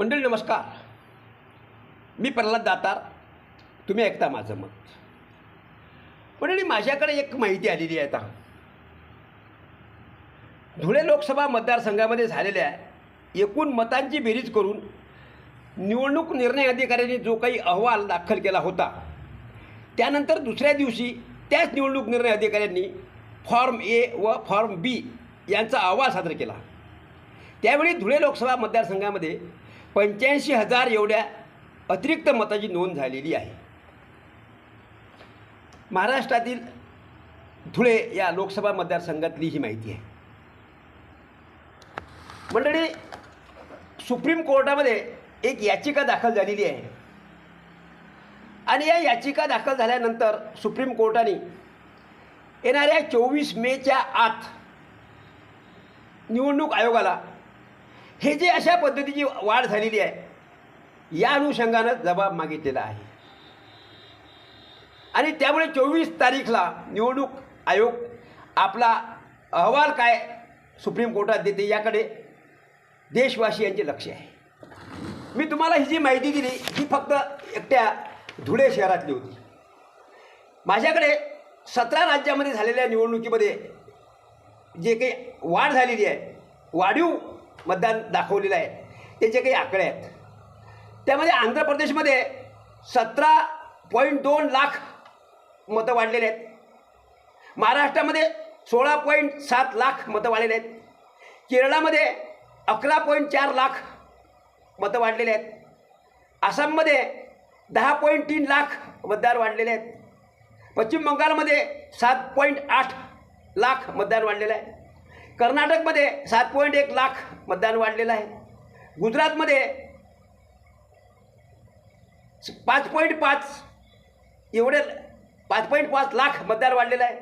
मंडळी नमस्कार. मी प्रल्हाद दातार. तुम्ही ऐकता माझं मत. मंडळी माझ्याकडे एक माहिती आलेली आहे आता. धुळे लोकसभा मतदारसंघामध्ये झालेल्या एकूण मतांची बेरीज करून निवडणूक निर्णय अधिकाऱ्यांनी जो काही अहवाल दाखल केला होता त्यानंतर दुसऱ्या दिवशी त्याच निवडणूक निर्णय अधिकाऱ्यांनी फॉर्म ए व फॉर्म बी यांचा अहवाल सादर केला. त्यावेळी धुळे लोकसभा मतदारसंघामध्ये पंच्याऐंशी हजार एवढ्या अतिरिक्त मताची नोंद झालेली आहे. महाराष्ट्रातील धुळे या लोकसभा मतदारसंघातली ही माहिती आहे. मंडळी सुप्रीम कोर्टामध्ये एक याचिका दाखल झालेली आहे. आणि या याचिका दाखल झाल्यानंतर सुप्रीम कोर्टाने येणाऱ्या चोवीस मेच्या आत निवडणूक आयोगाला हे जे अशा पद्धतीची वाढ झालेली आहे या अनुषंगानं जबाब मागितलेला आहे. आणि त्यामुळे चोवीस तारीखला निवडणूक आयोग आपला अहवाल काय सुप्रीम कोर्टात देते याकडे देशवासियांचे लक्ष आहे. मी तुम्हाला ही जी माहिती दिली ही फक्त एकट्या धुळे शहरातली होती. माझ्याकडे सतरा राज्यामध्ये झालेल्या निवडणुकीमध्ये जे काही वाढ झालेली आहे वाढीव मतदान दाखवलेलं आहे. त्याचे काही आकडे आहेत. त्यामध्ये आंध्र प्रदेशमध्ये सतरा पॉईंट दोन लाख मतं वाढलेले आहेत. महाराष्ट्रामध्ये सोळा पॉईंट सात लाख मतं वाढलेले आहेत. केरळामध्ये अकरा पॉईंट चार लाख मतं वाढलेले आहेत. आसाममध्ये दहा पॉईंट तीन लाख मतदार वाढलेले आहेत. पश्चिम बंगालमध्ये सात पॉईंट आठ लाख मतदान वाढलेलं आहे कर्नाटकमध्ये सात पॉईंट एक लाख मतदान वाढलेलं आहे. गुजरातमध्ये पाच पॉईंट पाच एवढे पाच पॉईंट पाच लाख मतदार वाढलेलं आहे.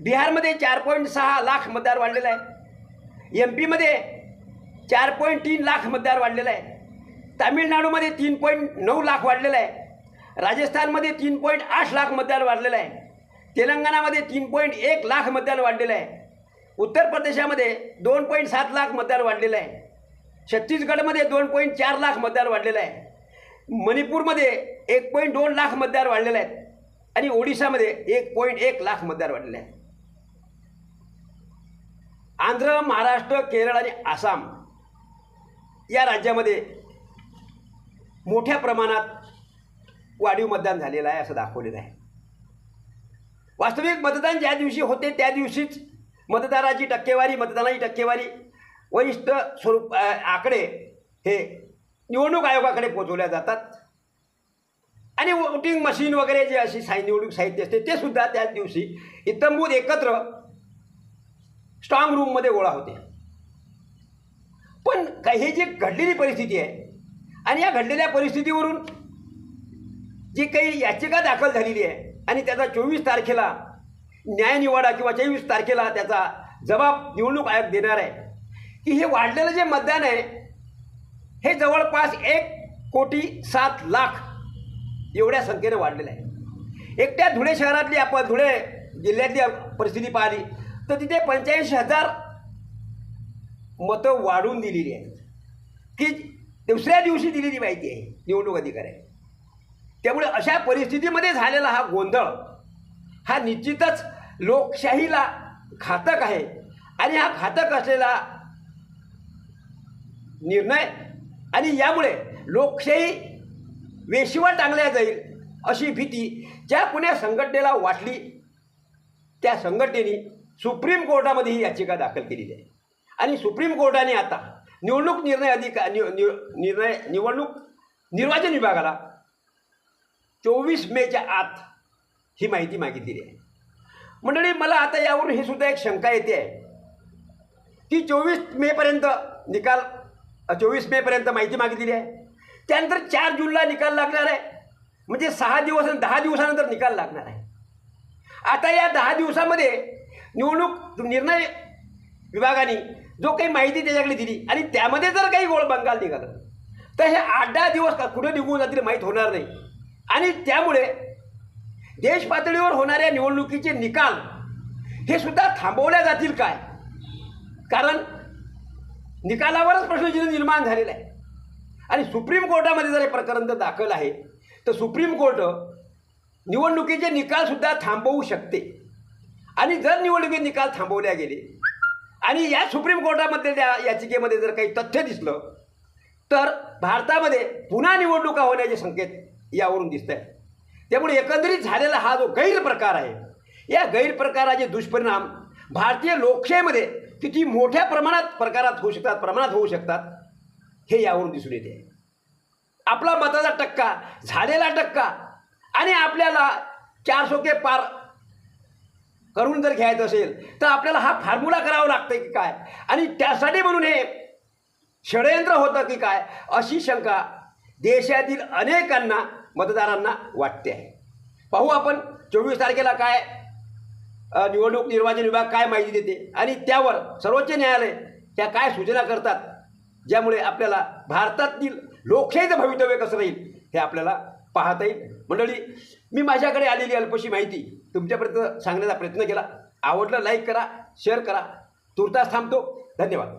बिहारमध्ये चार पॉईंट सहा लाख मतदार वाढलेलं आहे. एम पीमध्ये चार पॉईंट तीन लाख मतदार वाढलेलं आहे. तामिळनाडूमध्ये तीन पॉईंट नऊ लाख वाढलेलं आहे. राजस्थानमध्ये तीन पॉईंट आठ लाख मतदार वाढलेलं आहे. तेलंगणामध्ये तीन पॉईंट एक लाख मतदार वाढलेलं आहे. उत्तर प्रदेशामध्ये दोन पॉईंट सात लाख मतदार वाढलेलं आहे. छत्तीसगडमध्ये दोन पॉईंट चार लाख मतदार वाढलेलं आहे. मणिपूरमध्ये एक पॉईंट दोन लाख मतदार वाढलेले आहेत आणि ओडिशामध्ये एक पॉईंट एक लाख मतदार वाढलेले आहेत आंध्र महाराष्ट्र केरळ आणि आसाम या राज्यामध्ये मोठ्या प्रमाणात वाढीव मतदान झालेलं आहे असं दाखवलेलं आहे. वास्तविक मतदान ज्या दिवशी होते त्या दिवशीच मतदाराची टक्केवारी मतदानाची टक्केवारी वरिष्ठ स्वरूप आकडे हे निवडणूक आयोगाकडे पोचवल्या जातात. आणि वोटिंग मशीन वगैरे जे अशी साहि निवडणूक साहित्य असते ते सुद्धा त्याच दिवशी इतंबूत एकत्र स्ट्रॉंग रूममध्ये गोळा होते. पण काही हे जी घडलेली परिस्थिती आहे आणि या घडलेल्या परिस्थितीवरून जी काही याचिका दाखल झालेली आहे आणि त्याचा चोवीस तारखेला न्यायनिवाडा किंवा चोवीस तारखेला त्याचा जबाब निवडणूक आयोग देणार आहे. की हे वाढलेलं जे मतदान आहे हे जवळपास एक कोटी सात लाख एवढ्या संख्येनं वाढलेलं आहे. एकट्या धुळे शहरातली आपण धुळे जिल्ह्यातली परिस्थिती पाहिली तर तिथे पंच्याऐंशी हजार मतं वाढून दिलेली आहेत. की दुसऱ्या दिवशी दिलेली माहिती आहे निवडणूक अधिकारी. त्यामुळे अशा परिस्थितीमध्ये झालेला हा गोंधळ हा निश्चितच लोकशाहीला घातक आहे. आणि हा घातक असलेला निर्णय आणि यामुळे लोकशाही वेशीवर टांगल्या जाईल अशी भीती ज्या पुण्या संघटनेला वाटली त्या संघटनेने सुप्रीम कोर्टामध्ये ही याचिका दाखल केलेली आहे. आणि सुप्रीम कोर्टाने आता निवडणूक निर्णय अधिका निव नि निर्णय निवडणूक निर्वाचन विभागाला चोवीस मेच्या आत ही माहिती मागितलेली आहे. मंडळी मला आता यावरून ही सुद्धा एक शंका येते आहे. की चोवीस मेपर्यंत निकाल चोवीस मेपर्यंत माहिती मागितलेली आहे. त्यानंतर चार जूनला निकाल लागणार आहे. म्हणजे सहा दिवस आणि दहा दिवसानंतर निकाल लागणार आहे. आता या दहा दिवसामध्ये निवडणूक निर्णय विभागाने जो काही माहिती त्याच्याकडे दिली आणि त्यामध्ये जर काही गोळ बंगाल निघालं तर हे आठ दहा दिवस कुठे निघून जातील माहीत होणार नाही. आणि त्यामुळे देश पातळीवर होणाऱ्या निवडणुकीचे निकाल हे सुद्धा थांबवल्या जातील काय? कारण निकालावरच प्रश्नचिन्ह निर्माण झालेलं आहे. आणि सुप्रीम कोर्टामध्ये जर हे प्रकरण जर दाखल आहे तर सुप्रीम कोर्ट निवडणुकीचे निकालसुद्धा थांबवू शकते. आणि जर निवडणुकीचे निकाल थांबवल्या गेले आणि या सुप्रीम कोर्टामध्ये त्या याचिकेमध्ये जर काही तथ्य दिसलं तर भारतामध्ये पुन्हा निवडणुका होण्याचे संकेत यावरून दिसत आहेत त्यामुळे एकंदरीत झालेला हा जो गैरप्रकार आहे या गैरप्रकाराचे दुष्परिणाम भारतीय लोकशाहीमध्ये किती मोठ्या प्रमाणात प्रकारात होऊ शकतात प्रमाणात होऊ शकतात हे यावरून दिसून येते. आपला मताचा टक्का झालेला टक्का आणि आपल्याला चार सोके पार करून जर घ्यायचं असेल तर आपल्याला हा फॉर्म्युला करावा लागतं की काय? आणि त्यासाठी म्हणून हे षडयंत्र होतं की काय? अशी शंका देशातील अनेकांना मतदारांना वाटते. आहे पाहू आपण चोवीस तारखेला काय निवडणूक निर्वाचन विभाग काय माहिती देते आणि त्यावर सर्वोच्च न्यायालय त्या काय सूचना करतात ज्यामुळे आपल्याला भारतातील लोकशाहीचं भवितव्य कसं राहील हे आपल्याला पाहता येईल. मंडळी मी माझ्याकडे आलेली अल्पशी माहिती तुमच्यापर्यंत सांगण्याचा प्रयत्न केला. आवडलं लाईक करा शेअर करा. तुर्तास थांबतो. धन्यवाद.